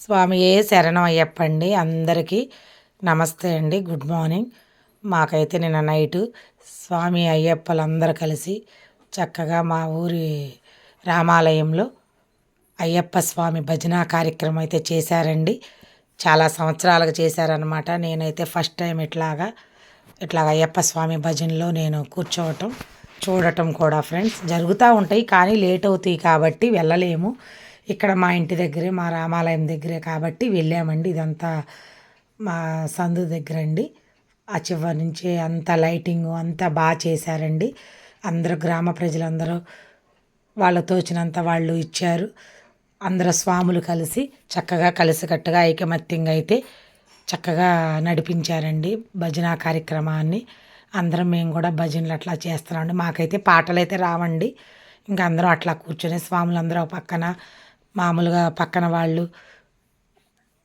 స్వామి శరణం అయ్యప్పండి అందరికీ నమస్తే అండి. Good morning. మాకైతే నిన్న నైటు స్వామి అయ్యప్పలందరూ కలిసి చక్కగా మా ఊరి రామాలయంలో అయ్యప్ప స్వామి భజన కార్యక్రమం అయితే చేశారండి. చాలా సంవత్సరాలకు చేశారనమాట నేనైతే ఫస్ట్ టైం ఇట్లాగా ఇట్లాగ అయ్యప్ప స్వామి భజనలో నేను కూర్చోవటం చూడటం కూడా ఫ్రెండ్స్. జరుగుతూ ఉంటాయి కానీ లేట్ అవుతాయి కాబట్టి వెళ్ళలేము. ఇక్కడ మా ఇంటి దగ్గరే మా రామాలయం దగ్గరే కాబట్టి వెళ్ళామండి. ఇదంతా మా సందు దగ్గర అండి. ఆ చివరి నుంచి అంత లైటింగ్ అంతా బాగా చేశారండి. అందరూ గ్రామ ప్రజలందరూ వాళ్ళ తోచినంత వాళ్ళు ఇచ్చారు. అందరు స్వాములు కలిసి చక్కగా కలిసికట్టుగా ఐకమత్యంగా అయితే చక్కగా నడిపించారండి భజన కార్యక్రమాన్ని. అందరం మేము కూడా భజనలు అట్లా చేస్తున్నామండి. మాకైతే పాటలు అయితే రావండి. ఇంకా అందరం అట్లా కూర్చొని స్వాములు అందరూ పక్కన మామూలుగా పక్కన వాళ్ళు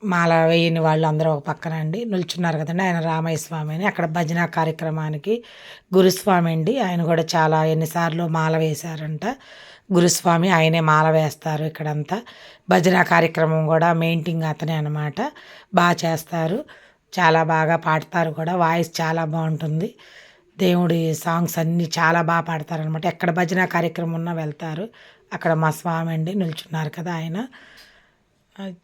మాల వేయని వాళ్ళు అందరూ ఒక పక్కన అండి. నిల్చున్నారు కదండి. ఆయన రామయ్య స్వామి అని. అక్కడ భజన కార్యక్రమానికి గురుస్వామి అండి. ఆయన కూడా చాలా ఎన్నిసార్లు మాల వేశారంట. గురుస్వామి ఆయనే మాల వేస్తారు ఇక్కడంతా. భజన కార్యక్రమం కూడా మెయింటింగ్ అతనే అనమాట బాగా చేస్తారు. చాలా బాగా పాడతారు కూడా. వాయిస్ చాలా బాగుంటుంది. దేవుడి సాంగ్స్ అన్నీ చాలా బాగా పాడతారు అనమాట ఎక్కడ భజన కార్యక్రమం ఉన్నా వెళ్తారు. అక్కడ మా స్వామి అండి నిల్చున్నారు కదా ఆయన.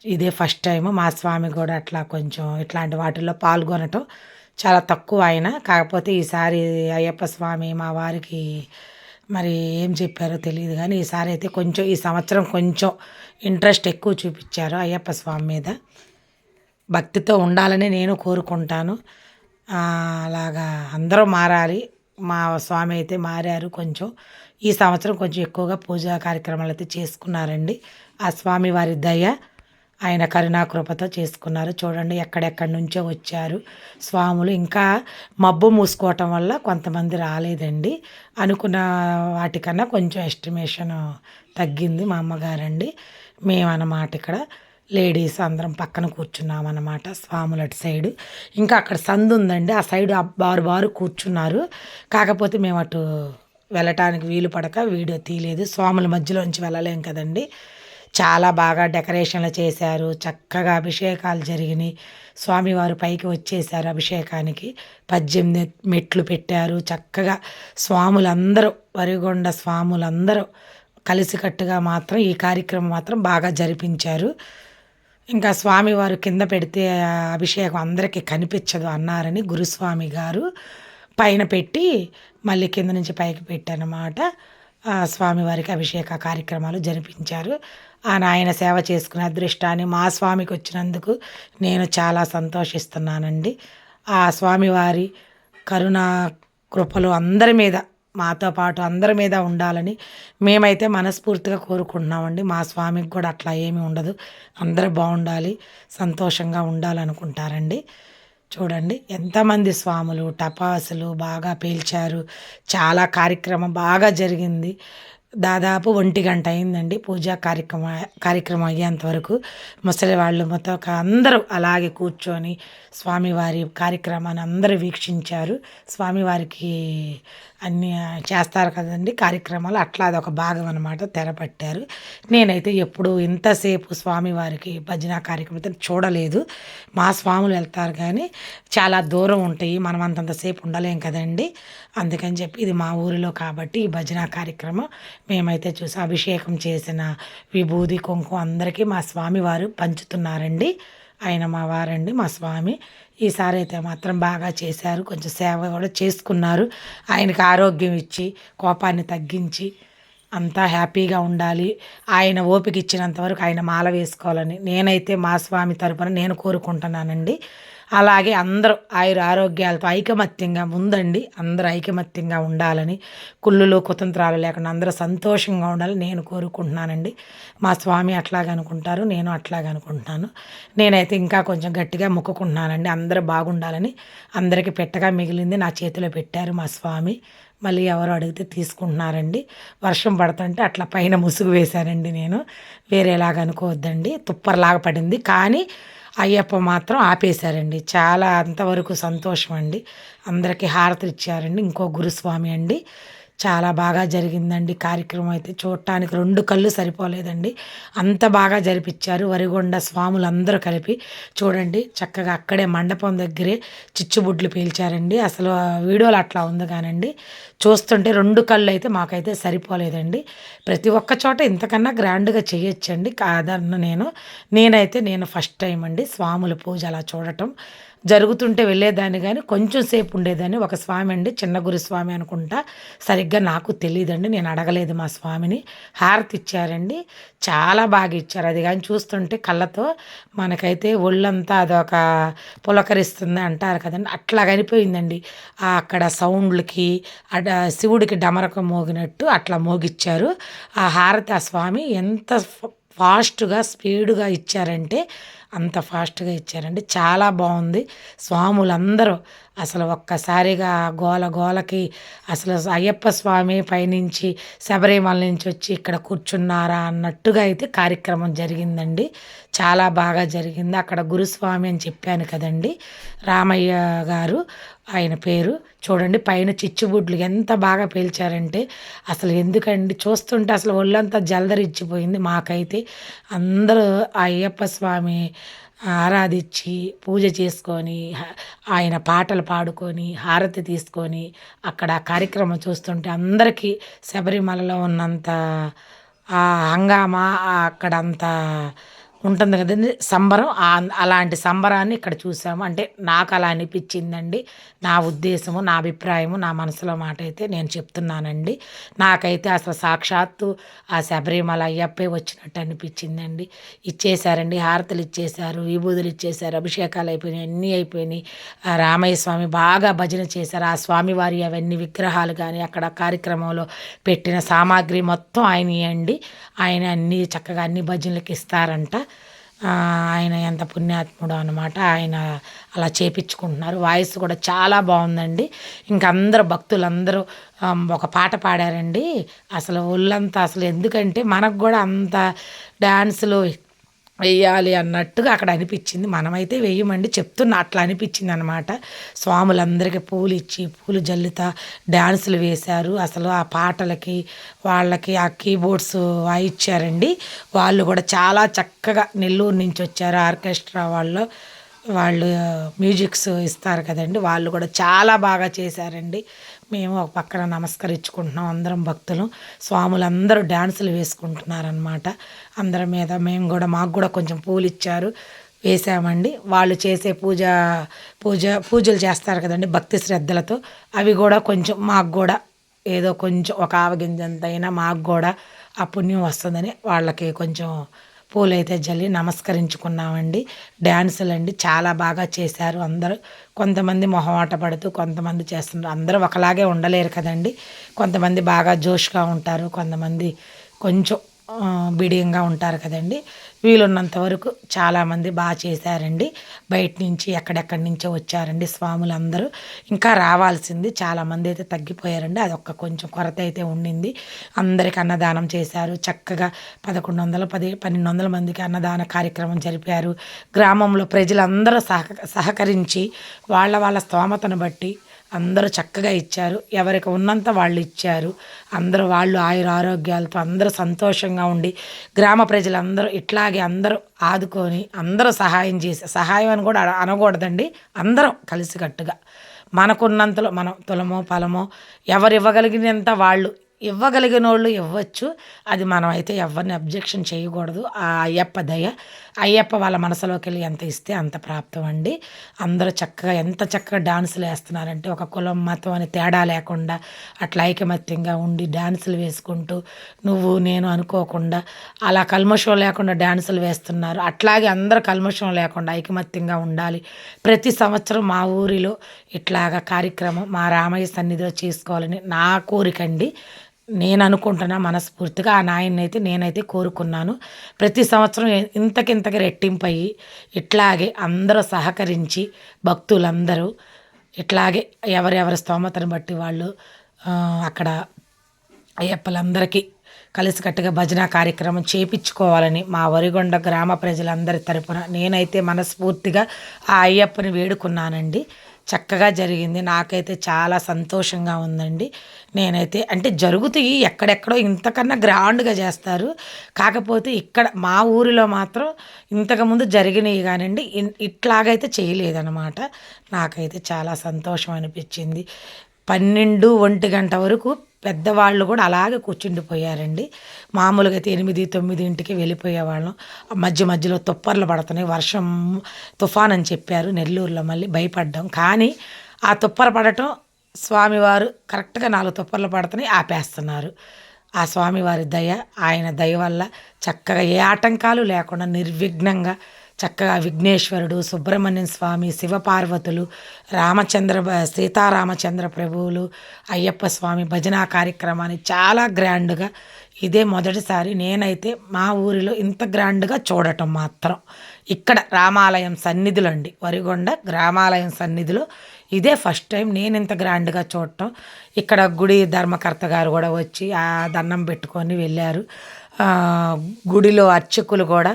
ఇదే ఫస్ట్ టైం మా స్వామి కూడా అట్లా కొంచెం ఇట్లాంటి వాటిల్లో పాల్గొనటం చాలా తక్కువ ఆయన. కాకపోతే ఈసారి అయ్యప్ప స్వామి మా వారికి మరి ఏం చెప్పారో తెలియదు కానీ ఈసారి అయితే కొంచెం ఈ సంవత్సరం కొంచెం ఇంట్రెస్ట్ ఎక్కువ చూపించారు అయ్యప్ప స్వామి మీద. భక్తితో ఉండాలని నేను కోరుకుంటాను. అలాగా అందరూ మారాలి. మా స్వామి అయితే మారారు కొంచెం. ఈ సంవత్సరం కొంచెం ఎక్కువగా పూజా కార్యక్రమాలు అయితే చేసుకున్నారండి. ఆ స్వామి వారి దయ ఆయన కరుణాకృపతో చేసుకున్నారు. చూడండి ఎక్కడెక్కడి నుంచో వచ్చారు స్వాములు. ఇంకా మబ్బు మూసుకోవటం వల్ల కొంతమంది రాలేదండి. అనుకున్న వాటికన్నా కొంచెం ఎస్టిమేషన్ తగ్గింది మా అమ్మగారండి. మేమన్నమాట ఇక్కడ లేడీస్ అందరం పక్కన కూర్చున్నాం అన్నమాట స్వాములు అటు సైడు. ఇంకా అక్కడ సందు ఉందండి. ఆ సైడు బారు బారు కూర్చున్నారు. కాకపోతే మేము అటు వెళ్ళటానికి వీలు పడక వీడియో తీయలేదు. స్వాముల మధ్యలోంచి వెళ్ళలేం కదండి. చాలా బాగా డెకరేషన్లు చేశారు. చక్కగా అభిషేకాలు జరిగినాయి. స్వామివారు పైకి వచ్చేసారు అభిషేకానికి. పద్దెనిమిది మెట్లు పెట్టారు. చక్కగా స్వాములందరూ వరిగొండ స్వాములందరూ కలిసికట్టుగా మాత్రం ఈ కార్యక్రమం మాత్రం బాగా జరిపించారు. ఇంకా స్వామివారు కింద పెడితే అభిషేకం అందరికీ కనిపించదు అన్నారని గురుస్వామి గారు పైన పెట్టి మళ్ళీ కింద నుంచి పైకి పెట్టానమాట స్వామివారికి అభిషేక కార్యక్రమాలు జరిపించారు. ఆ నాయన సేవ చేసుకునే అదృష్టాన్ని మా స్వామికి వచ్చినందుకు నేను చాలా సంతోషిస్తున్నానండి. ఆ స్వామివారి కరుణ కృపలు అందరి మీద మాతో పాటు అందరి మీద ఉండాలని మేమైతే మనస్ఫూర్తిగా కోరుకుంటున్నామండి. మా స్వామికి కూడా అట్లా ఏమీ ఉండదు. అందరూ బాగుండాలి సంతోషంగా ఉండాలనుకుంటారండి. చూడండి ఎంతమంది స్వాములు టపాసులు బాగా పేల్చారు. చాలా కార్యక్రమం బాగా జరిగింది. దాదాపు ఒంటి గంట అయిందండి పూజా కార్యక్రమ కార్యక్రమం అయ్యేంత వరకు. ముసలి వాళ్ళు మొత్తం అందరూ అలాగే కూర్చొని స్వామివారి కార్యక్రమాన్ని అందరూ వీక్షించారు. స్వామివారికి అన్నీ చేస్తారు కదండి కార్యక్రమాలు. అట్లా అదొక భాగం అనమాట తెరపట్టారు. నేనైతే ఎప్పుడు ఇంతసేపు స్వామివారికి భజన కార్యక్రమం చూడలేదు. మా స్వాములు వెళ్తారు కానీ చాలా దూరం ఉంటాయి. మనం అంతంతసేపు ఉండలేం కదండి. అందుకని చెప్పి ఇది మా ఊరిలో కాబట్టి ఈ భజన కార్యక్రమం మేమైతే చూసి అభిషేకం చేసిన విభూది కుంకుమ అందరికీ మా స్వామివారు పంచుతున్నారండి. ఆయన మా వారండి మా స్వామి. ఈసారి అయితే మాత్రం బాగా చేశారు. కొంచెం సేవ కూడా చేసుకున్నారు. ఆయనకి ఆరోగ్యం ఇచ్చి కోపాన్ని తగ్గించి అంతా హ్యాపీగా ఉండాలి. ఆయన ఓపిక ఇచ్చినంత వరకు ఆయన మాల వేసుకోవాలని నేనైతే మా స్వామి తరపున నేను కోరుకుంటున్నానండి. అలాగే అందరూ ఆయుర ఆరోగ్యాలతో ఐకమత్యంగా ముందండి అందరూ ఐకమత్యంగా ఉండాలని కుళ్ళులు కుతంత్రాలు లేకుండా అందరూ సంతోషంగా ఉండాలని నేను కోరుకుంటున్నానండి. మా స్వామి అట్లాగ అనుకుంటారు నేను అట్లాగ అనుకుంటున్నాను. నేనైతే ఇంకా కొంచెం గట్టిగా మొక్కుకుంటున్నానండి. అందరూ బాగుండాలని అందరికీ పెట్టగా మిగిలింది నా చేతిలో పెట్టారు మా స్వామి. మళ్ళీ ఎవరు అడిగితే తీసుకుంటున్నారండి. వర్షం పడుతుంటే అట్లా పైన ముసుగు వేశానండి నేను. వేరేలాగా అనుకోవద్దండి. తుప్పర్లాగా పడింది. కానీ అయ్యప్ప మాత్రం ఆపేశారండి. చాలా అంతవరకు సంతోషం అండి. అందరికీ హారతి ఇచ్చారండి. ఇంకో గురుస్వామి అండి. చాలా బాగా జరిగిందండి. కార్యక్రమం అయితే చూడటానికి రెండు కళ్ళు సరిపోలేదండి. అంత బాగా జరిపించారు. వరిగొండ స్వాములు అందరూ కలిపి చూడండి. చక్కగా అక్కడే మండపం దగ్గరే చిచ్చుబుడ్లు పీల్చారండి. అసలు వీడియోలు అట్లా ఉంది కానండి. చూస్తుంటే రెండు కళ్ళు అయితే మాకైతే సరిపోలేదండి. ప్రతి ఒక్క చోట ఇంతకన్నా గ్రాండ్గా చేయొచ్చండి. కాదన్న నేను. నేనైతే నేను ఫస్ట్ టైం అండి స్వాముల పూజ అలా చూడటం. జరుగుతుంటే వెళ్ళేదాన్ని కానీ కొంచెం సేపు ఉండేదాన్ని. ఒక స్వామి అండి చిన్న గురుస్వామి అనుకుంటా. సరిగ్గా నాకు తెలియదండి నేను అడగలేదు మా స్వామిని. హారతి ఇచ్చారండి. చాలా బాగా ఇచ్చారు. అది కానీ చూస్తుంటే కళ్ళతో మనకైతే ఒళ్ళంతా అదొక పులకరిస్తుంది అంటారు కదండి. అట్లా కనిపోయిందండి అక్కడ సౌండ్లకి అడ శివుడికి డమరకం మోగినట్టు అట్లా మోగిచ్చారు. ఆ హారతి ఆ స్వామి ఎంత ఫాస్ట్గా స్పీడ్గా ఇచ్చారంటే అంత ఫాస్ట్గా ఇచ్చారండి. చాలా బాగుంది. స్వాములందరూ అసలు ఒక్కసారిగా గోల గోలకి అసలు అయ్యప్ప స్వామి పైనుంచి శబరిమల నుంచి వచ్చి ఇక్కడ కూర్చున్నారా అన్నట్టుగా అయితే కార్యక్రమం జరిగిందండి. చాలా బాగా జరిగింది. అక్కడ గురుస్వామి అని చెప్పాను కదండి. రామయ్య గారు ఆయన పేరు. చూడండి పైన చిచ్చుబుడ్లు ఎంత బాగా పేల్చారంటే అసలు ఎందుకండి? చూస్తుంటే అసలు ఒళ్ళంతా జలదరిచ్చిపోయింది మాకైతే. అందరూ అయ్యప్ప స్వామి ఆరాధించి పూజ చేసుకొని ఆయన పాటలు పాడుకొని హారతి తీసుకొని అక్కడ కార్యక్రమం చూస్తుంటే అందరికీ శబరిమలలో ఉన్నంత హంగామా అక్కడంత ఉంటుంది కదండి సంబరం. అలాంటి సంబరాన్ని ఇక్కడ చూసాము. అంటే నాకు అలా అనిపించిందండి. నా ఉద్దేశము నా అభిప్రాయము నా మనసులో మాట అయితే నేను చెప్తున్నానండి. నాకైతే అసలు సాక్షాత్తు ఆ శబరిమల అయ్యప్పే వచ్చినట్టు అనిపించిందండి. ఇచ్చేశారండి హారతలు ఇచ్చేశారు విభూదులు ఇచ్చేశారు అభిషేకాలు అయిపోయినాయి అన్నీ అయిపోయినాయి. రామయ్య స్వామి బాగా భజన చేశారు. ఆ స్వామివారి అవన్నీ విగ్రహాలు కానీ అక్కడ కార్యక్రమంలో పెట్టిన సామాగ్రి మొత్తం ఆయన ఇవ్వండి ఆయన అన్నీ చక్కగా అన్ని భజనలకు ఇస్తారంట. ఆయన ఎంత పుణ్యాత్ముడు అనమాట ఆయన అలా చేపించుకుంటున్నారు. వాయిస్ కూడా చాలా బాగుందండి. అందరూ భక్తులందరూ ఒక పాట పాడారండి. అసలు ఒళ్ళంతా అసలు ఎందుకంటే మనకు కూడా అంత డ్యాన్సులు వేయాలి అన్నట్టుగా అక్కడ అనిపించింది. మనమైతే వేయమండి చెప్తున్నా అట్లా అనిపించింది అనమాట స్వాములందరికీ పూలు ఇచ్చి పూలు జల్లుతా డ్యాన్సులు వేశారు. అసలు ఆ పాటలకి వాళ్ళకి ఆ కీబోర్డ్స్ వాయిచ్చారండి వాళ్ళు కూడా చాలా చక్కగా నెల్లూరు నుంచి వచ్చారు. ఆర్కెస్ట్రా వాళ్ళు వాళ్ళు మ్యూజిక్స్ ఇస్తారు కదండి. వాళ్ళు కూడా చాలా బాగా చేశారండి. మేము ఒక పక్కన నమస్కరించుకుంటున్నాం అందరం భక్తులు. స్వాములందరూ డ్యాన్సులు వేసుకుంటున్నారనమాట అందరి మీద మేము కూడా మాకు కూడా కొంచెం పూలు ఇచ్చారు వేసామండి. వాళ్ళు చేసే పూజ పూజ పూజలు చేస్తారు కదండి భక్తి శ్రద్ధలతో. అవి కూడా కొంచెం మాకు కూడా ఏదో కొంచెం ఒక ఆవగింజంతైనా మాకు కూడా ఆ పుణ్యం వస్తుందని వాళ్ళకి కొంచెం పూలైతే జల్లి నమస్కరించుకున్నామండి. డ్యాన్సులు అండి చాలా బాగా చేశారు అందరూ. కొంతమంది మొహమాట పడుతూ కొంతమంది చేస్తున్నారు అందరూ ఒకలాగే ఉండలేరు కదండి. కొంతమంది బాగా జోష్గా ఉంటారు. కొంతమంది కొంచెం బిడియంగా ఉంటారు కదండి. వీలున్నంత వరకు చాలామంది బాగా చేశారండి. బయట నుంచి ఎక్కడెక్కడి నుంచో వచ్చారండి స్వాములు అందరూ ఇంకా రావాల్సింది చాలామంది అయితే తగ్గిపోయారండి. అదొక్క కొంచెం కొరత అయితే ఉండింది. అందరికి అన్నదానం చేశారు. చక్కగా పదకొండు వందల పది పన్నెండు వందల మందికి అన్నదాన కార్యక్రమం జరిపారు. గ్రామంలో ప్రజలందరూ సహక సహకరించి వాళ్ళ వాళ్ళ స్తోమతను బట్టి అందరూ చక్కగా ఇచ్చారు. ఎవరికి ఉన్నంత వాళ్ళు ఇచ్చారు. అందరూ వాళ్ళు ఆయుర ఆరోగ్యాలతో అందరూ సంతోషంగా ఉండి గ్రామ ప్రజలందరూ ఇట్లాగే అందరూ ఆదుకొని అందరూ సహాయం చేసి సహాయం అని కూడా అనకూడదండి. అందరం కలిసికట్టుగా. మనకున్నంతలో మనం తులమో ఫలమో ఎవరు ఇవ్వగలిగినంత వాళ్ళు ఇవ్వగలిగిన వాళ్ళు ఇవ్వచ్చు. అది మనం అయితే ఎవరిని అబ్జెక్షన్ చేయకూడదు. ఆ అయ్యప్ప దయ అయ్యప్ప వాళ్ళ మనసులోకి వెళ్ళి ఎంత ఇస్తే అంత ప్రాప్తం అండి. అందరూ చక్కగా ఎంత చక్కగా డాన్సులు వేస్తున్నారంటే ఒక కులం మతం అని తేడా లేకుండా అట్లా ఐకమత్యంగా ఉండి డాన్సులు వేసుకుంటూ నువ్వు నేను అనుకోకుండా అలా కల్మషం లేకుండా డాన్సులు వేస్తున్నారు. అట్లాగే అందరూ కల్మషం లేకుండా ఐకమత్యంగా ఉండాలి. ప్రతి సంవత్సరం మా ఊరిలో ఇట్లాగా కార్యక్రమం మా రామయ్య సన్నిధిలో చేసుకోవాలని నా కోరికండి నేను అనుకుంటున్నా మనస్ఫూర్తిగా ఆ నాయన్ని అయితే నేనైతే కోరుకున్నాను. ప్రతి సంవత్సరం ఇంతకింతకి రెట్టింపయ్యి ఇట్లాగే అందరూ సహకరించి భక్తులందరూ ఇట్లాగే ఎవరెవరి స్తోమతను బట్టి వాళ్ళు అక్కడ అయ్యప్పలందరికీ కలిసికట్టుగా భజన కార్యక్రమం చేపించుకోవాలని మా వరిగొండ గ్రామ ప్రజలందరి తరపున నేనైతే మనస్ఫూర్తిగా ఆ అయ్యప్పని వేడుకున్నానండి. చక్కగా జరిగింది. నాకైతే చాలా సంతోషంగా ఉందండి. నేనైతే అంటే జరుగుతాయి ఎక్కడెక్కడో ఇంతకన్నా గ్రాండ్గా చేస్తారు. కాకపోతే ఇక్కడ మా ఊరిలో మాత్రం ఇంతకుముందు జరిగినవి కానివ్వండి ఇట్లాగైతే చేయలేదన్నమాట. నాకైతే చాలా సంతోషం అనిపించింది. పన్నెండు ఒంటి గంట వరకు పెద్దవాళ్ళు కూడా అలాగే కూర్చుండిపోయారండి. మామూలుగా అయితే ఎనిమిది తొమ్మిదింటికి వెళ్ళిపోయేవాళ్ళం. మధ్య మధ్యలో తుప్పర్లు పడుతున్నాయి. వర్షం తుఫాన్ అని చెప్పారు. నెల్లూరులో మళ్ళీ భయపడ్డాం. కానీ ఆ తుప్పర పడటం స్వామివారు కరెక్ట్గా నాలుగు తుప్పర్లు పడుతున్నాయి ఆపేస్తున్నారు. ఆ స్వామివారి దయ ఆయన దయ వల్ల చక్కగా ఏ ఆటంకాలు లేకుండా నిర్విఘ్నంగా చక్కగా విఘ్నేశ్వరుడు సుబ్రహ్మణ్యం స్వామి శివపార్వతులు రామచంద్ర సీతారామచంద్ర ప్రభువులు అయ్యప్ప స్వామి భజనా కార్యక్రమాన్ని చాలా గ్రాండ్గా ఇదే మొదటిసారి నేనైతే మా ఊరిలో ఇంత గ్రాండ్గా చూడటం మాత్రం. ఇక్కడ రామాలయం సన్నిధులు అండి వరిగొండ గ్రామాలయం సన్నిధిలో ఇదే ఫస్ట్ టైం నేను ఇంత గ్రాండ్గా చూడటం. ఇక్కడ గుడి ధర్మకర్త గారు కూడా వచ్చి ఆ దండం పెట్టుకొని వెళ్ళారు. గుడిలో అర్చకులు కూడా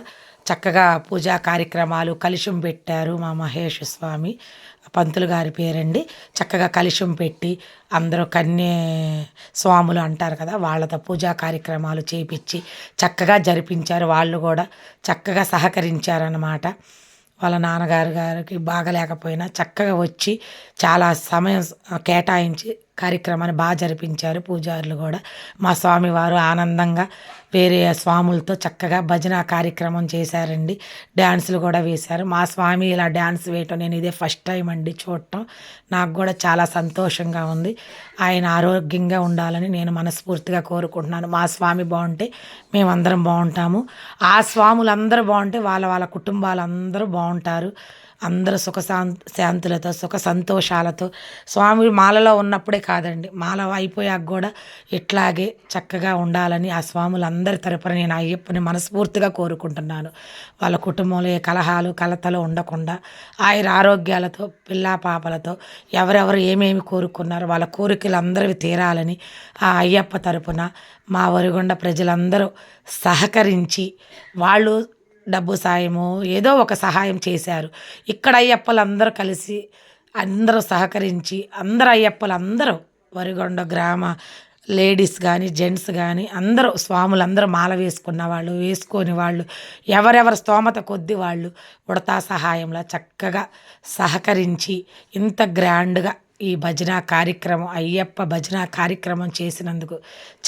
చక్కగా పూజా కార్యక్రమాలు కలుషం పెట్టారు మా మహేష్ స్వామి పంతులు గారి పేరండి. చక్కగా కలుషం పెట్టి అందరూ కన్యే స్వాములు అంటారు కదా వాళ్ళతో పూజా కార్యక్రమాలు చేపించి చక్కగా జరిపించారు. వాళ్ళు కూడా చక్కగా సహకరించారన్నమాట. వాళ్ళ నాన్నగారు గారికి బాగలేకపోయినా చక్కగా వచ్చి చాలా సమయం కేటాయించి కార్యక్రమాన్ని బాగా జరిపించారు పూజారులు కూడా. మా స్వామివారు ఆనందంగా వేరే స్వాములతో చక్కగా భజన కార్యక్రమం చేశారండి. డ్యాన్సులు కూడా వేశారు. మా స్వామి ఇలా డ్యాన్స్ వేయటం నేను ఇదే ఫస్ట్ టైం అండి చూడటం. నాకు కూడా చాలా సంతోషంగా ఉంది. ఆయన ఆరోగ్యంగా ఉండాలని నేను మనస్ఫూర్తిగా కోరుకుంటున్నాను. మా స్వామి బాగుంటే మేమందరం బాగుంటాము. ఆ స్వాములు అందరూ బాగుంటే వాళ్ళ వాళ్ళ కుటుంబాలు అందరూ బాగుంటారు. అందరూ సుఖ శాంతులతో సుఖ సంతోషాలతో. స్వామి మాలలో ఉన్నప్పుడే కాదండి మాల అయిపోయాక కూడా ఇట్లాగే చక్కగా ఉండాలని ఆ స్వాములందరి తరపున నేను అయ్యప్పని మనస్ఫూర్తిగా కోరుకుంటున్నాను. వాళ్ళ కుటుంబంలో ఏ కలహాలు కలతలు ఉండకుండా ఆయన ఆరోగ్యాలతో పిల్లా పాపలతో ఎవరెవరు ఏమేమి కోరుకున్నారో వాళ్ళ కోరికలు అందరివి తీరాలని ఆ అయ్యప్ప తరపున మా వరిగొండ ప్రజలందరూ సహకరించి వాళ్ళు డబ్బు సాయము ఏదో ఒక సహాయం చేశారు. ఇక్కడ అయ్యప్పలు అందరూ కలిసి అందరూ సహకరించి అందరు అయ్యప్పలు అందరూ వరిగొండ గ్రామ లేడీస్ కానీ జెంట్స్ కానీ అందరూ స్వాములు అందరూ మాల వేసుకున్న వాళ్ళు వేసుకొని వాళ్ళు ఎవరెవరి స్తోమత కొద్ది వాళ్ళు ఉడతా సహాయంలో చక్కగా సహకరించి ఇంత గ్రాండ్గా ఈ భజన కార్యక్రమం అయ్యప్ప భజన కార్యక్రమం చేసినందుకు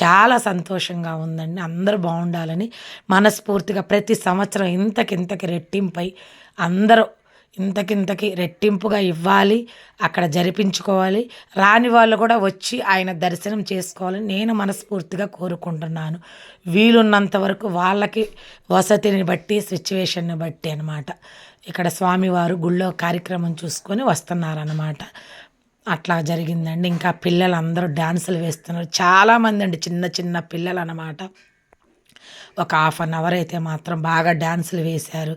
చాలా సంతోషంగా ఉందండి. అందరూ బాగుండాలని మనస్ఫూర్తిగా ప్రతి సంవత్సరం ఇంతకింతకి రెట్టింపై అందరూ ఇంతకింతకి రెట్టింపుగా ఇవ్వాలి అక్కడ జరిపించుకోవాలి. రాని వాళ్ళు కూడా వచ్చి ఆయన దర్శనం చేసుకోవాలని నేను మనస్ఫూర్తిగా కోరుకుంటున్నాను. వీలున్నంత వరకు వాళ్ళకి వసతిని బట్టి సిచ్యువేషన్ని బట్టి అనమాట ఇక్కడ స్వామివారు గుళ్ళో కార్యక్రమం చూసుకొని వస్తున్నారన్నమాట. అట్లా జరిగిందండి. ఇంకా పిల్లలు అందరూ డ్యాన్సులు వేస్తున్నారు. చాలామంది అండి చిన్న చిన్న పిల్లలు అన్నమాట ఒక హాఫ్ అన్ అవర్ అయితే మాత్రం బాగా డ్యాన్సులు వేశారు.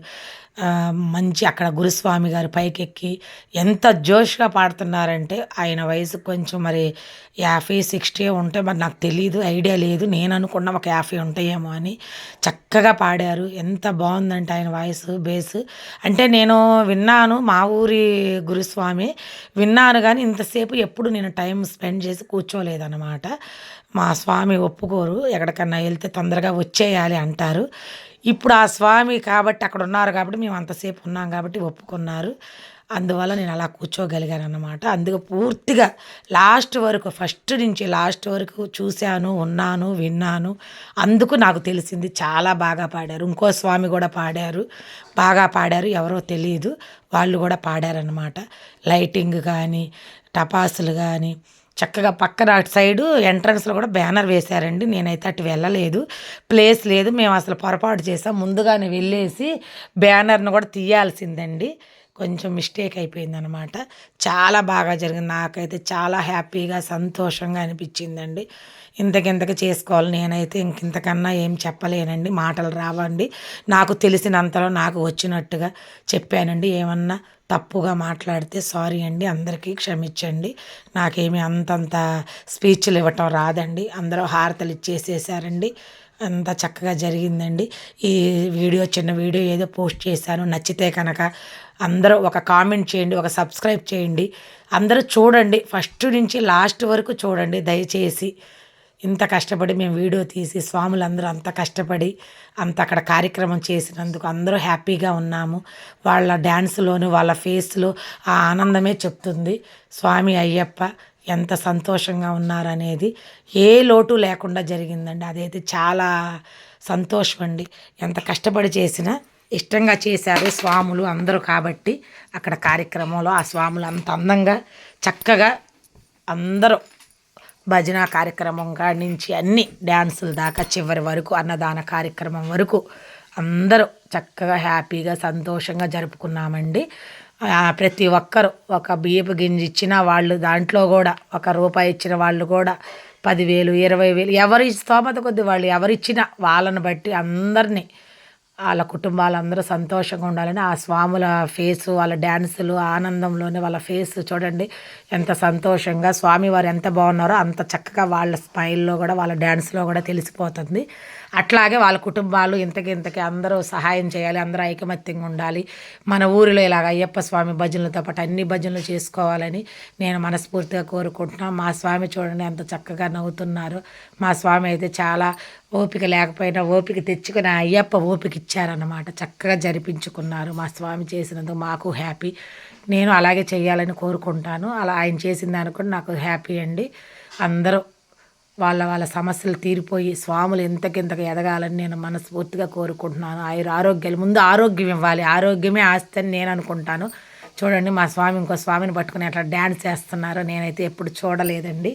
మంచి అక్కడ గురుస్వామి గారు పైకెక్కి ఎంత జోష్గా పాడుతున్నారంటే ఆయన వయసు కొంచెం మరి యాభై సిక్స్టీ ఉంటే మరి నాకు తెలియదు ఐడియా లేదు నేను అనుకున్న ఒక యాభై ఉంటాయేమో అని చక్కగా పాడారు. ఎంత బాగుందంటే ఆయన వాయిస్ బేస్. అంటే నేను విన్నాను మా ఊరి గురుస్వామి విన్నాను కానీ ఇంతసేపు ఎప్పుడు నేను టైం స్పెండ్ చేసి కూర్చోలేదన్నమాట. మా స్వామి ఒప్పుకోరు ఎక్కడికన్నా వెళ్తే తొందరగా వచ్చేయాలి అంటారు. ఇప్పుడు ఆ స్వామి కాబట్టి అక్కడ ఉన్నారు కాబట్టి మేము అంతసేపు ఉన్నాం కాబట్టి ఒప్పుకున్నారు. అందువల్ల నేను అలా కూర్చోగలిగాను అన్నమాట అందుకు పూర్తిగా లాస్ట్ వరకు ఫస్ట్ నుంచి లాస్ట్ వరకు చూశాను ఉన్నాను విన్నాను. అందుకు నాకు తెలిసింది చాలా బాగా పాడారు. ఇంకో స్వామి కూడా పాడారు. బాగా పాడారు ఎవరో తెలియదు వాళ్ళు కూడా పాడారనమాట లైటింగ్ కానీ టపాసులు కానీ చక్కగా పక్కన అటు సైడు ఎంట్రన్స్లో కూడా బ్యానర్ వేశారండి. నేనైతే అటు వెళ్ళలేదు. ప్లేస్ లేదు. మేము అసలు పొరపాటు చేసాం. ముందుగానే వెళ్ళేసి బ్యానర్ను కూడా తీయాల్సిందండి. కొంచెం మిస్టేక్ అయిపోయిందనమాట. చాలా బాగా జరిగింది. నాకైతే చాలా హ్యాపీగా సంతోషంగా అనిపించిందండి. ఇంతకింతకి చేసుకోవాలి. నేనైతే ఇంకింతకన్నా ఏం చెప్పలేనండి. మాటలు రావండి. నాకు తెలిసినంతలో నాకు వచ్చినట్టుగా చెప్పానండి. ఏమన్నా తప్పుగా మాట్లాడితే సారీ అండి అందరికీ క్షమించండి. నాకేమీ అంతంత స్పీచ్లు ఇవ్వటం రాదండి. అందరూ హారతలు ఇచ్చేసేసారండి. అంత చక్కగా జరిగిందండి. ఈ వీడియో చిన్న వీడియో ఏదో పోస్ట్ చేశాను. నచ్చితే కనుక అందరూ ఒక కామెంట్ చేయండి ఒక సబ్స్క్రైబ్ చేయండి. అందరూ చూడండి. ఫస్ట్ నుంచి లాస్ట్ వరకు చూడండి. దయచేసి ఇంత కష్టపడి మేము వీడియో తీసి స్వాములందరూ అంత కష్టపడి అంత అక్కడ కార్యక్రమం చేసినందుకు అందరూ హ్యాపీగా ఉన్నాము. వాళ్ళ డ్యాన్స్లోను వాళ్ళ ఫేస్లో ఆ ఆనందమే చెప్తుంది. స్వామి అయ్యప్ప ఎంత సంతోషంగా ఉన్నారనేది ఏ లోటు లేకుండా జరిగిందండి. అదైతే చాలా సంతోషం అండి ఎంత కష్టపడి చేసినా ఇష్టంగా చేశారు స్వాములు అందరూ కాబట్టి అక్కడ కార్యక్రమంలో ఆ స్వాములు అంత అందంగా చక్కగా అందరూ భజన కార్యక్రమం కాడి నుంచి అన్ని డ్యాన్సుల దాకా చివరి వరకు అన్నదాన కార్యక్రమం వరకు అందరూ చక్కగా హ్యాపీగా సంతోషంగా జరుపుకున్నామండి. ప్రతి ఒక్కరు ఒక బియ్యపు గింజ ఇచ్చిన వాళ్ళు దాంట్లో కూడా ఒక రూపాయి ఇచ్చిన వాళ్ళు కూడా పదివేలు ఇరవై వేలు ఎవరి స్తోమత కొద్ది వాళ్ళు ఎవరిచ్చినా వాళ్ళని బట్టి అందరినీ వాళ్ళ కుటుంబాలందరూ సంతోషంగా ఉండాలని ఆ స్వాముల ఫేసు వాళ్ళ డ్యాన్సులు ఆనందంలోనే వాళ్ళ ఫేస్ చూడండి. ఎంత సంతోషంగా స్వామి వారు ఎంత బాగున్నారో అంత చక్కగా వాళ్ళ స్మైల్లో కూడా వాళ్ళ డ్యాన్స్లో కూడా తెలిసిపోతుంది. అట్లాగే వాళ్ళ కుటుంబాలు ఇంతకి ఇంతకి అందరూ సహాయం చేయాలి అందరూ ఐకమత్యంగా ఉండాలి. మన ఊరిలో ఇలాగ అయ్యప్ప స్వామి భజనలతో పాటు అన్ని భజనలు చేసుకోవాలని నేను మనస్ఫూర్తిగా కోరుకుంటున్నాను. మా స్వామి చూడండి ఎంత చక్కగా నవ్వుతున్నారు. మా స్వామి అయితే చాలా ఓపిక లేకపోయినా ఓపిక తెచ్చుకుని అయ్యప్ప ఓపిక ఇచ్చారన్నమాట. చక్కగా జరిపించుకున్నారు. మా స్వామి చేసినందుకు మాకు హ్యాపీ. నేను అలాగే చేయాలని కోరుకుంటాను. అలా ఆయన చేసిన దానికి కూడా నాకు హ్యాపీ అండి. అందరూ వాళ్ళ వాళ్ళ సమస్యలు తీరిపోయి స్వాములు ఎంతకింతకు ఎదగాలని నేను మనస్ఫూర్తిగా కోరుకుంటున్నాను. ఆయుర ఆరోగ్యాలు ముందు ఆరోగ్యం ఇవ్వాలి. ఆరోగ్యమే ఆస్తి అని నేను అనుకుంటాను. చూడండి మా స్వామి ఇంకో స్వామిని పట్టుకుని అట్లా డ్యాన్స్ చేస్తున్నారో. నేనైతే ఎప్పుడు చూడలేదండి.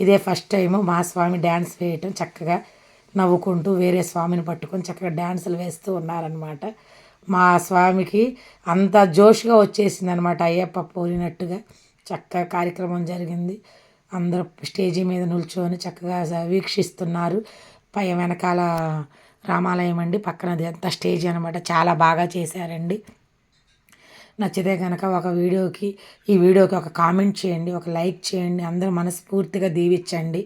ఇదే ఫస్ట్ టైము మా స్వామి డ్యాన్స్ వేయటం చక్కగా నవ్వుకుంటూ వేరే స్వామిని పట్టుకొని చక్కగా డ్యాన్సులు వేస్తూ ఉన్నారనమాట మా స్వామికి అంత జోష్గా వచ్చేసింది అనమాట అయ్యప్ప పోలినట్టుగా చక్కగా కార్యక్రమం జరిగింది. అందరూ స్టేజీ మీద నిల్చొని చక్కగా వీక్షిస్తున్నారు. పై వెనకాల రామాలయం అండి. పక్కనది అంతా స్టేజ్ అనమాట చాలా బాగా చేశారండి. నచ్చితే కనుక ఒక వీడియోకి ఈ వీడియోకి ఒక కామెంట్ చేయండి ఒక లైక్ చేయండి అందరూ మనస్ఫూర్తిగా దీవించండి.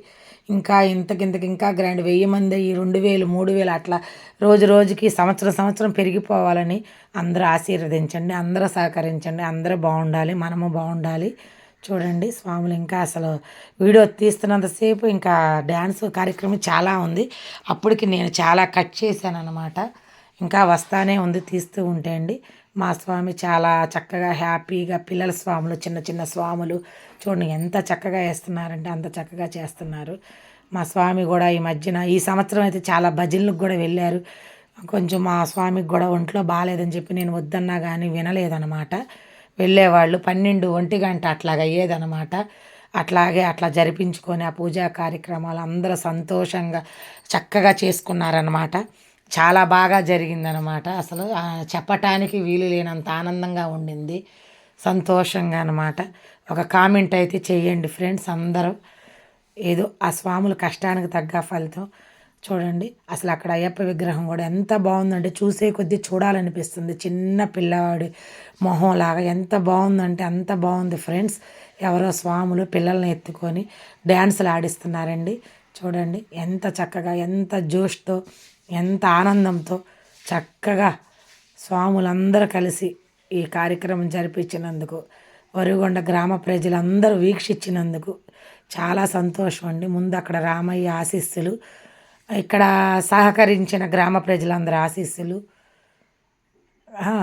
ఇంకా ఇంతకింతకి ఇంకా గ్రాండ్ వెయ్యి మంది ఈ రెండు వేలు మూడు వేలు అట్లా రోజు రోజుకి సంవత్సరం సంవత్సరం పెరిగిపోవాలని అందరూ ఆశీర్వదించండి అందరూ సహకరించండి అందరూ బాగుండాలి మనము బాగుండాలి. చూడండి స్వాములు ఇంకా అసలు వీడియో తీస్తున్నంతసేపు ఇంకా డ్యాన్స్ కార్యక్రమం చాలా ఉంది. అప్పటికి నేను చాలా కట్ చేశాను అనమాట ఇంకా వస్తానే ఉంది తీస్తూ ఉంటే అండి. మా స్వామి చాలా చక్కగా హ్యాపీగా పిల్లల స్వాములు చిన్న చిన్న స్వాములు చూడండి ఎంత చక్కగా వేస్తున్నారంటే అంత చక్కగా చేస్తున్నారు. మా స్వామి కూడా ఈ మధ్యన ఈ సంవత్సరం అయితే చాలా భజనలకు కూడా వెళ్ళారు. కొంచెం మా స్వామికి కూడా ఒంట్లో బాగాలేదని చెప్పి నేను వద్దన్నా కానీ వినలేదనమాట వెళ్ళేవాళ్ళు పన్నెండు ఒంటి గంట అట్లాగ అయ్యేదనమాట అట్లాగే అట్లా జరిపించుకొని ఆ పూజా కార్యక్రమాలు అందరూ సంతోషంగా చక్కగా చేసుకున్నారనమాట చాలా బాగా జరిగిందనమాట అసలు చెప్పటానికి వీలు లేనంత ఆనందంగా ఉండింది. సంతోషంగా అనమాట ఒక కామెంట్ అయితే చేయండి ఫ్రెండ్స్ అందరూ. ఏదో ఆ స్వాముల కష్టానికి తగ్గ ఫలితం. చూడండి. అసలు అక్కడ అయ్యప్ప విగ్రహం కూడా ఎంత బాగుందంటే చూసే కొద్దీ చూడాలనిపిస్తుంది. చిన్న పిల్లవాడి మొహంలాగా ఎంత బాగుందంటే అంత బాగుంది ఫ్రెండ్స్. ఎవరో స్వాములు పిల్లల్ని ఎత్తుకొని డ్యాన్సులు ఆడిస్తున్నారండి. చూడండి ఎంత చక్కగా ఎంత జోష్తో ఎంత ఆనందంతో చక్కగా స్వాములందరూ కలిసి ఈ కార్యక్రమం జరిపించినందుకు వరిగొండ గ్రామ ప్రజలందరూ వీక్షించినందుకు చాలా సంతోషం అండి ముందు అక్కడ రామయ్య ఆశీస్సులు ఇక్కడ సహకరించిన గ్రామ ప్రజలందరి ఆశీస్సులు.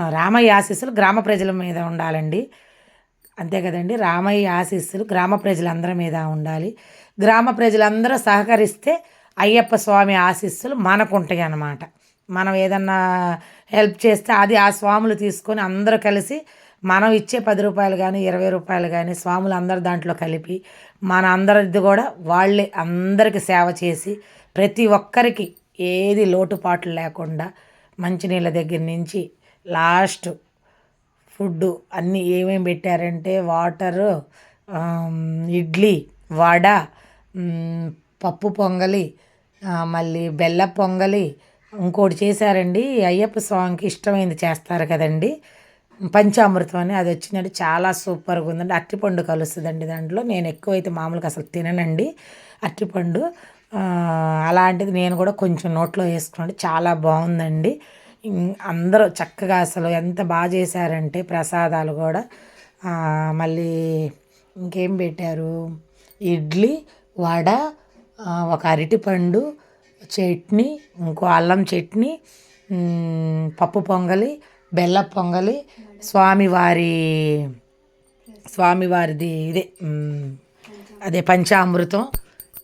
రామయ్య ఆశీస్సులు గ్రామ ప్రజల మీద ఉండాలండి. అంతే కదండి రామయ్య ఆశీస్సులు గ్రామ ప్రజలందరి మీద ఉండాలి. గ్రామ ప్రజలందరూ సహకరిస్తే అయ్యప్ప స్వామి ఆశీస్సులు మనకు ఉంటాయి అన్నమాట. మనం ఏదన్నా హెల్ప్ చేస్తే అది ఆ స్వాములు తీసుకొని అందరూ కలిసి మనం ఇచ్చే పది రూపాయలు కానీ ఇరవై రూపాయలు కానీ స్వాములు అందరు దాంట్లో కలిపి మన అందరిది కూడా వాళ్ళే అందరికి సేవ చేసి ప్రతి ఒక్కరికి ఏది లోటుపాట్లు లేకుండా మంచినీళ్ళ దగ్గర నుంచి లాస్ట్ ఫుడ్డు అన్నీ ఏమేమి పెట్టారంటే వాటరు ఇడ్లీ వడ పప్పు పొంగలి మళ్ళీ బెల్ల పొంగలి ఇంకోటి చేశారండి అయ్యప్ప స్వామికి ఇష్టమైంది చేస్తారు కదండి. పంచామృతం అని అది వచ్చినట్టు చాలా సూపర్గా ఉందండి. అరటిపండు కలుస్తుందండి దాంట్లో. నేను ఎక్కువైతే మామూలుగా అసలు తిననండి అరటిపండు. అలాంటిది నేను కూడా కొంచెం నోట్లో వేసుకున్నాను. చాలా బాగుందండి. అందరూ చక్కగా అసలు ఎంత బాగా చేశారంటే ప్రసాదాలు కూడా. మళ్ళీ ఇంకేం పెట్టారు? ఇడ్లీ వడ ఒక అరటిపండు చట్నీ ఇంకో అల్లం చట్నీ పప్పు పొంగలి బెల్ల పొంగలి స్వామివారి స్వామివారిది ఇదే అదే పంచామృతం.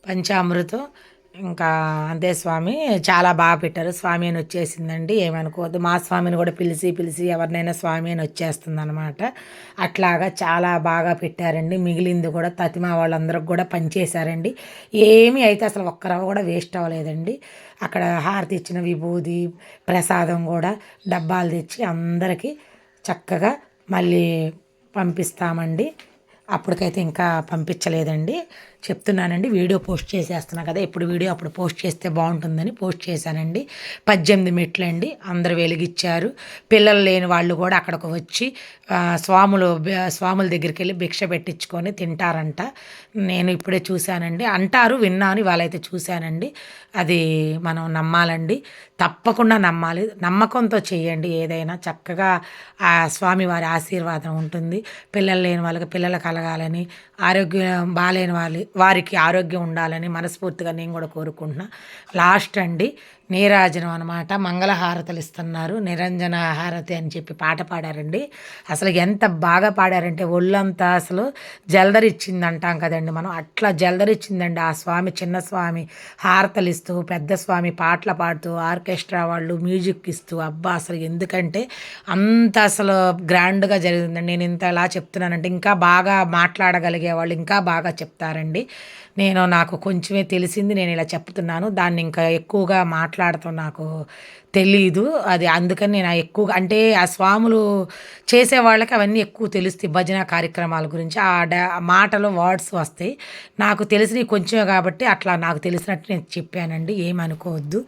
పంచామృతం. ఇంకా అంతే స్వామి చాలా బాగా పెట్టారు. స్వామి అని వచ్చేసిందండి. ఏమనుకోవద్దు. మా స్వామిని కూడా పిలిచి పిలిచి ఎవరినైనా స్వామి అని వచ్చేస్తుంది అనమాట అట్లాగా చాలా బాగా పెట్టారండి. మిగిలింది కూడా తతిమా వాళ్ళందరికి కూడా పనిచేశారండి ఏమీ అయితే అసలు ఒక్కరవ కూడా వేస్ట్ అవ్వలేదండి. అక్కడ హారతి ఇచ్చిన విభూది ప్రసాదం కూడా డబ్బాలు తెచ్చి అందరికీ చక్కగా మళ్ళీ పంపిస్తామండి. అప్పటికైతే ఇంకా పంపించలేదండి. చెప్తున్నానండి. వీడియో పోస్ట్ చేసేస్తున్నా కదా ఎప్పుడు వీడియో అప్పుడు పోస్ట్ చేస్తే బాగుంటుందని పోస్ట్ చేశానండి. పద్దెనిమిది మెట్లు అండి అందరు వెలిగిచ్చారు. పిల్లలు లేని వాళ్ళు కూడా అక్కడికి వచ్చి స్వాములు స్వాముల దగ్గరికి వెళ్ళి భిక్ష పెట్టించుకొని తింటారంట. నేను ఇప్పుడే చూశానండి. అంటారు విన్నాను ఇవాళైతే చూశానండి. అది మనం నమ్మాలండి. తప్పకుండా నమ్మాలి. నమ్మకంతో చేయండి ఏదైనా. చక్కగా ఆ స్వామివారి ఆశీర్వాదం ఉంటుంది. పిల్లలు లేని వాళ్ళకి పిల్లలు కలగాలని ఆరోగ్యం బాగాలేని వాళ్ళ వారికి ఆరోగ్యం ఉండాలని మనస్ఫూర్తిగా నేను కూడా కోరుకుంటున్నా. లాస్ట్ అండి. నీరాజనం అనమాట మంగళహారతలు ఇస్తున్నారు. నిరంజన హారతి అని చెప్పి పాట పాడారండి. అసలు ఎంత బాగా పాడారంటే ఒళ్ళంతా అసలు జలదరిచ్చింది అంటాం కదండి మనం. అట్లా జలదరిచ్చిందండి ఆ స్వామి చిన్న స్వామి హారతలు ఇస్తూ పెద్ద స్వామి పాటలు పాడుతూ ఆర్కెస్ట్రా వాళ్ళు మ్యూజిక్ ఇస్తూ అబ్బా అసలు ఎందుకంటే అంత అసలు గ్రాండ్గా జరిగిందండి. నేను ఇంత ఎలా చెప్తున్నానంటే ఇంకా బాగా మాట్లాడగలిగే వాళ్ళు ఇంకా బాగా చెప్తారండి. నేను నాకు కొంచెమే తెలిసింది నేను ఇలా చెప్తున్నాను. దాన్ని ఇంకా ఎక్కువగా మాట్లాడతాం నాకు తెలీదు. అది అందుకని నేను ఎక్కువగా అంటే ఆ స్వాములు చేసే వాళ్ళకి అవన్నీ ఎక్కువ తెలుస్తాయి భజన కార్యక్రమాల గురించి. ఆ డా మాటలు వర్డ్స్ వస్తాయి. నాకు తెలిసినవి కొంచెమే కాబట్టి అట్లా నాకు తెలిసినట్టు నేను చెప్పానండి. ఏమనుకోవద్దు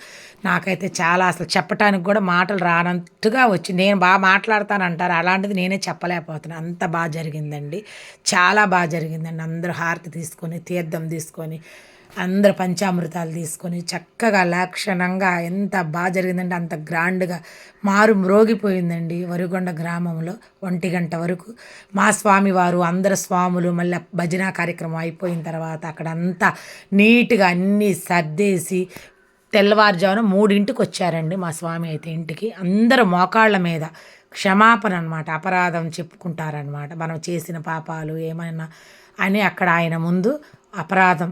నాకైతే చాలా అసలు చెప్పడానికి కూడా మాటలు రానంతగా వచ్చి నేను బాగా మాట్లాడతాను అంటారు అలాంటిది నేనే చెప్పలేకపోతున్నాను అంత బాగా జరిగిందండి. చాలా బాగా జరిగిందండి. అందరూ హారతి తీసుకొని తీర్థం తీసుకొని అందరు పంచామృతాలు తీసుకొని చక్కగా లక్షణంగా ఎంత బాగా జరిగిందంటే అంత గ్రాండ్గా మారు మ్రోగిపోయిందండి వరిగొండ గ్రామంలో ఒంటి గంట వరకు. మా స్వామివారు అందరు స్వాములు మళ్ళీ భజన కార్యక్రమం అయిపోయిన తర్వాత అక్కడ అంతా నీట్గా అన్నీ సర్దేసి తెల్లవారుజామున మూడింటికి వచ్చారండి మా స్వామి అయితే ఇంటికి. అందరూ మోకాళ్ళ మీద క్షమాపణ అనమాట అపరాధం చెప్పుకుంటారనమాట మనం చేసిన పాపాలు ఏమైనా అని అక్కడ ఆయన ముందు అపరాధం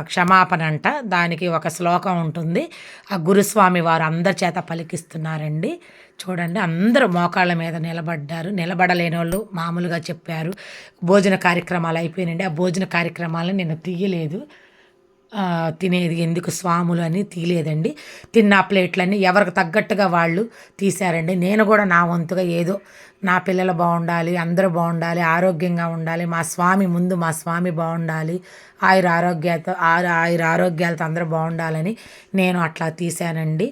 క్షమాపణ అంట. దానికి ఒక శ్లోకం ఉంటుంది. ఆ గురుస్వామి వారు అందరి చేత పలికిస్తున్నారండి. చూడండి అందరూ మోకాళ్ళ మీద నిలబడ్డారు. నిలబడలేని వాళ్ళు మామూలుగా చెప్పారు. భోజన కార్యక్రమాలు అయిపోయినండి ఆ భోజన కార్యక్రమాలను నేను తీయలేదు. తినేది ఎందుకు స్వాములు అని తీలేదండి. తిన్న ప్లేట్లన్నీ ఎవరికి తగ్గట్టుగా వాళ్ళు తీశారండి. నేను కూడా నా వంతుగా ఏదో నా పిల్లలు బాగుండాలి అందరూ బాగుండాలి ఆరోగ్యంగా ఉండాలి మా స్వామి ముందు మా స్వామి బాగుండాలి ఆయుర ఆరోగ్యాలతో ఆరు ఆయుర ఆరోగ్యాలతో అందరూ బాగుండాలని నేను అట్లా తీశానండి.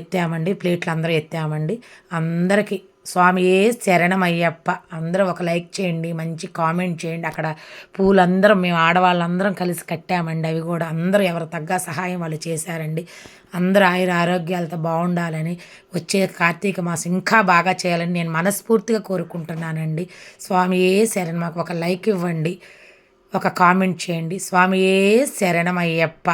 ఎత్తామండి ప్లేట్లు అందరూ ఎత్తామండి. అందరికీ స్వామియే శరణమయ్యప్ప. అందరూ ఒక లైక్ చేయండి మంచి కామెంట్ చేయండి. అక్కడ పూలందరం మేము ఆడవాళ్ళందరం కలిసి కట్టామండి. అవి కూడా అందరూ ఎవరు తగ్గ సహాయం వాళ్ళు చేశారండి. అందరూ ఆయుర ఆరోగ్యాలతో బాగుండాలని వచ్చే కార్తీక మాసం ఇంకా బాగా చేయాలని నేను మనస్ఫూర్తిగా కోరుకుంటున్నానండి. స్వామియే శరణ్. మాకు ఒక లైక్ ఇవ్వండి ఒక కామెంట్ చేయండి. స్వామియే శరణమయ్యప్ప.